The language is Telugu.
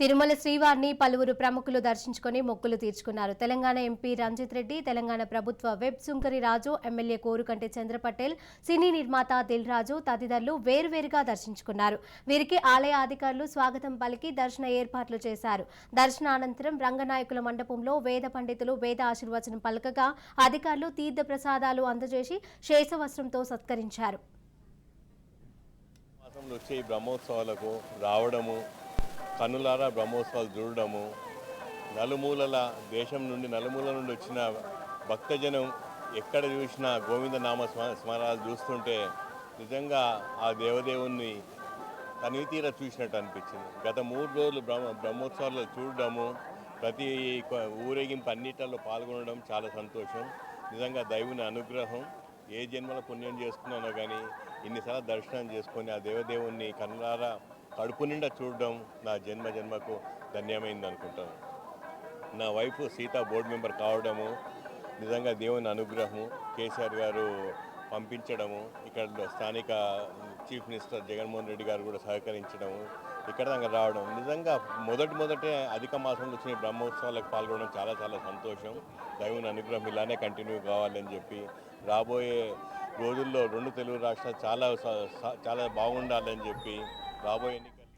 తిరుమల శ్రీవారిని పలువురు ప్రముఖులు దర్శించుకొని మొక్కులు తీర్చుకున్నారు. తెలంగాణ ఎంపీ రంజిత్ రెడ్డి తెలంగాణ ప్రభుత్వ వెబ్ సుంకరి రాజు ఎమ్మెల్యే కోరుకంటి చంద్రపటేల్ సినీ నిర్మాత దిల్ రాజు తదితరులు వేరువేరుగా దర్శించుకున్నారు. వీరికి ఆలయ అధికారులు స్వాగతం పలికి దర్శన ఏర్పాట్లు చేశారు. దర్శనానంతరం రంగనాయకుల మండపంలో వేద పండితులు వేద ఆశీర్వచనం పలకగా అధికారులు తీర్థ ప్రసాదాలు అందజేసి శేషవస్త్రంతో సత్కరించారు. వచ్చే బ్రహ్మోత్సవాలకు రావడము కన్నులారా బ్రహ్మోత్సవాలు చూడడము నలుమూలల దేశం నుండి నలుమూల నుండి వచ్చిన భక్తజనం ఎక్కడ చూసినా గోవింద నామ స్మ- స్మరాలు చూస్తుంటే నిజంగా ఆ దేవదేవుణ్ణి తనితీర చూసినట్టు అనిపించింది. గత మూడు రోజులు బ్రహ్మ బ్రహ్మోత్సవాలు చూడడము ప్రతి ఊరేగింపు అన్నిటిలో పాల్గొనడం చాలా సంతోషం. నిజంగా దైవుని అనుగ్రహం. ఏ జన్మల పుణ్యం చేసుకున్నానో కానీ ఇన్నిసార్లు దర్శనం చేసుకొని ఆ దేవదేవుణ్ణి కన్నులారా కడుపు నిండా చూడడం నా జన్మ జన్మకు ధన్యమైంది అనుకుంటాను నా వైఫ్ సీత బోర్డు మెంబర్ కావడము నిజంగా దేవుని అనుగ్రహము కేసీఆర్ గారు పంపించడము ఇక్కడ స్థానిక చీఫ్ మినిస్టర్ జగన్మోహన్ రెడ్డి గారు కూడా సహకరించడము ఇక్కడ దాకా రావడం. నిజంగా మొదటి మొదటే అధిక మాసంలో వచ్చిన బ్రహ్మోత్సవాలకు పాల్గొనడం చాలా చాలా సంతోషం. దైవుని అనుగ్రహం ఇలానే కంటిన్యూ కావాలని చెప్పి రాబోయే రోజుల్లో రెండు తెలుగు రాష్ట్రాలు చాలా చాలా బాగుండాలని చెప్పి రాబోయే ఎన్నిక